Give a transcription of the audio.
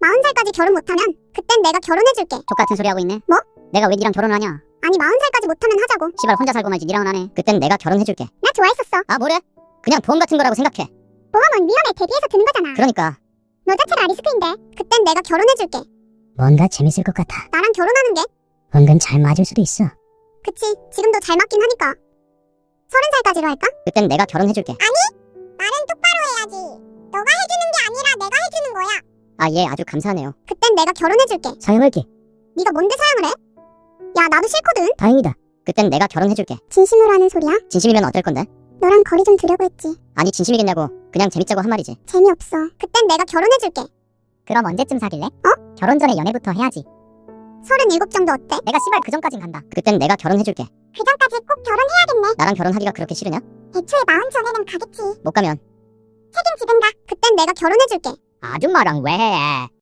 마흔 살까지 결혼 못하면 그땐 내가 결혼해줄게. 족같은 소리 하고 있네. 뭐? 내가 왜 니랑 결혼을 하냐? 아니 마흔 살까지 못하면 하자고. 시발 혼자 살고 말지 니랑은 하네. 그땐 내가 결혼해줄게. 나 좋아했었어. 아 뭐래? 그냥 보험 같은 거라고 생각해. 보험은 위험에 대비해서 드는 거잖아. 그러니까 너 자체가 리스크인데 그땐 내가 결혼해줄게. 뭔가 재밌을 것 같아. 나랑 결혼하는 게 은근 잘 맞을 수도 있어. 그치 지금도 잘 맞긴 하니까. 서른 살까지로 할까? 그땐 내가 결혼해줄게. 말은 아 예 아주 감사하네요. 그땐 내가 결혼해줄게. 사용할게. 네가 뭔데 사양을 해? 야 나도 싫거든. 다행이다. 그땐 내가 결혼해줄게. 진심으로 하는 소리야? 진심이면 어떨 건데? 너랑 거리 좀 두려고 했지. 아니 진심이겠냐고. 그냥 재밌자고 한 말이지. 재미없어. 그땐 내가 결혼해줄게. 그럼 언제쯤 사귈래? 어? 결혼 전에 연애부터 해야지. 서른 일곱 정도 어때? 내가 시발 그 전까진 간다. 그땐 내가 결혼해줄게. 그 전까지 꼭 결혼해야겠네. 나랑 결혼하기가 그렇게 싫으냐? 애초에 마흔 전에는 가겠지. 못 가면 책임지든가. 그땐 내가 결혼해줄게. 아줌마랑 왜 해?